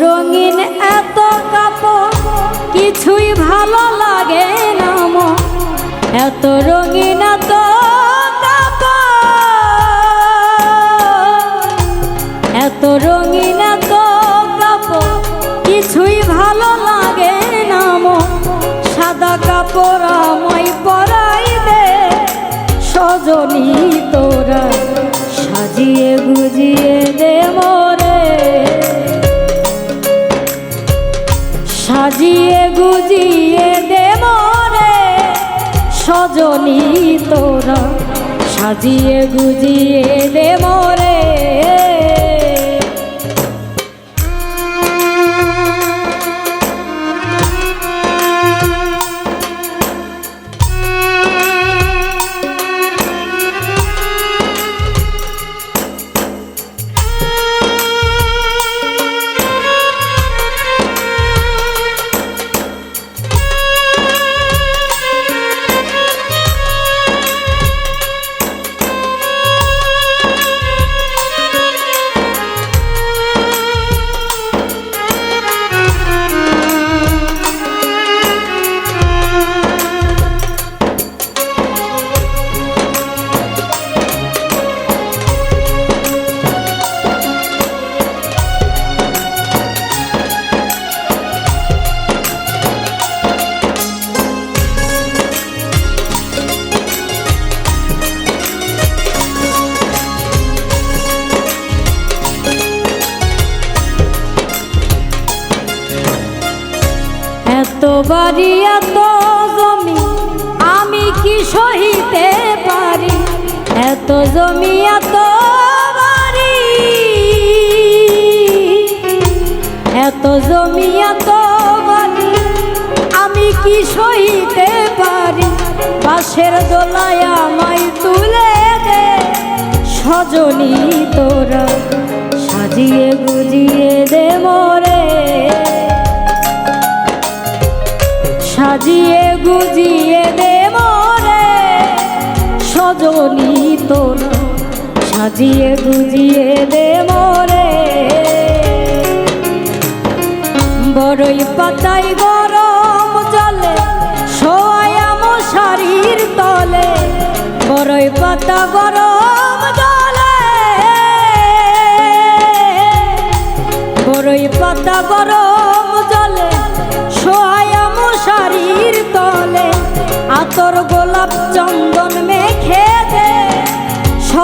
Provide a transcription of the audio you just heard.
রঙিন, এত কাপড়, কিছুই ভালো লাগে না এত রঙিন, এত এত রঙিন, এত কাপড়, কিছুই ভালো লাগে না সাদা কাপড় আমায় পরাই দে সজনী তোরা সাজিয়ে গুজিয়ে দে সজনী তোরা সাজিয়ে গুজিয়ে দে বাড়ি এত জমি, আমি কি সহিতে পারি? এত জমি এত বাড়ি। এত জমি এত বাড়ি, আমি কি সহিতে পারি? পাশের দোলায় আমায় তুলে দে, সজনী তোরা। সাজিয়ে গুজিয়ে দে মরে। বড়ই পাতাই গরম জলে সোয়া মশারির তলে। বড়ই পাতা গরম জলে। বড়ই পাতা গরম জলে সোয়া মশারির তলে। আতর গোলাপ চন্দন দে